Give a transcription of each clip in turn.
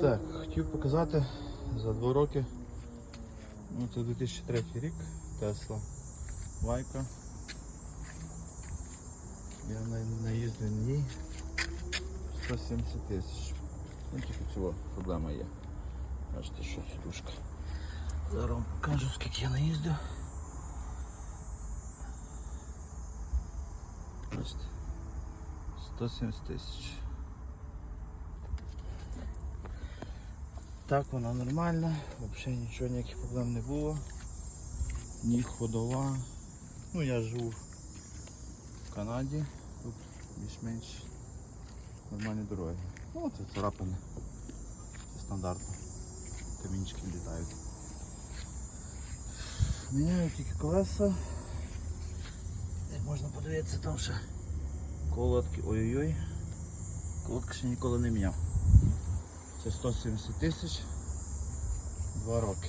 Так, хотів показати за два роки. Ну, це 2003 рік. Тесла. Вайка. Я на, наїздив на ній 170 тисяч. Ну тільки цього проблема є. Бачите, що сідушка. Зараз вам покажу, скільки я наїздив. Бачите. 170 тисяч. Так, вона нормальна, взагалі нічого, ніяких проблем не було. Ні ходова. Ну я живу в Канаді, тут більш-менш нормальні дороги. Ну це царапини. Це стандартно. Камінчики літають. Міняю тільки колеса. Як можна подивитися, там ще колодки. Ой-ой-ой. Колодки ще ніколи не міняв. Це 170 тисяч. Два роки.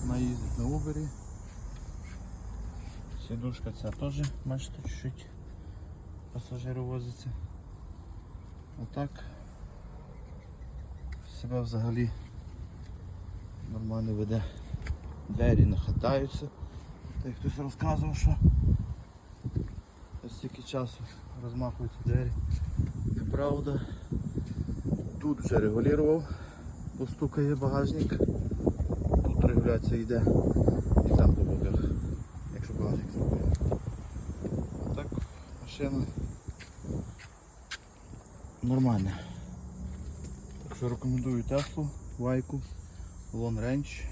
Вона їздить на Убері. Сідушка ця теж, бачите, чуть-чуть пасажиру возиться. Отак. Себе взагалі нормально веде. Двері не хитаються. Так хтось розказував, що ось стільки часу розмахуються двері. Неправда. Тут вже регулював, постукає багажник. Тут регуляція йде і там по боках, якщо багажник зробив. Так машина нормальна. Так що рекомендую Теслу, Вайку, Long Range.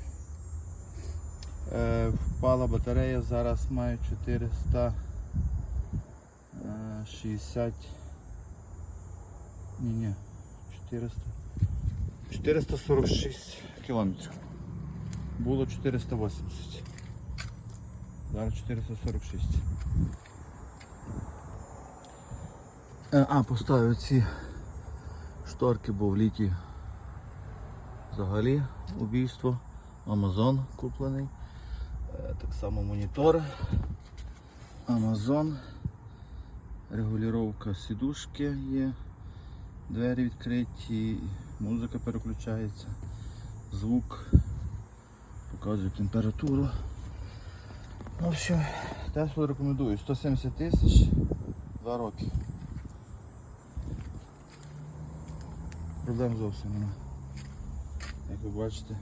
Е, впала батарея, зараз маю 460 ні, ні, 400. 446 кілометрів. Було 480. Зараз 446. Е, А, поставив ці шторки, бо в літі взагалі убійство. Амазон куплений. Е, Так само монітор. Амазон. Регулювання сідушки є. Двері відкриті, музика переключається, звук, показує температуру. Ну все, Теслу рекомендую. 170 тисяч, 2 роки. Проблем зовсім нема. Як ви бачите,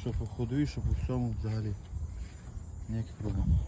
що по ходу і що по всьому взагалі ніяких проблем.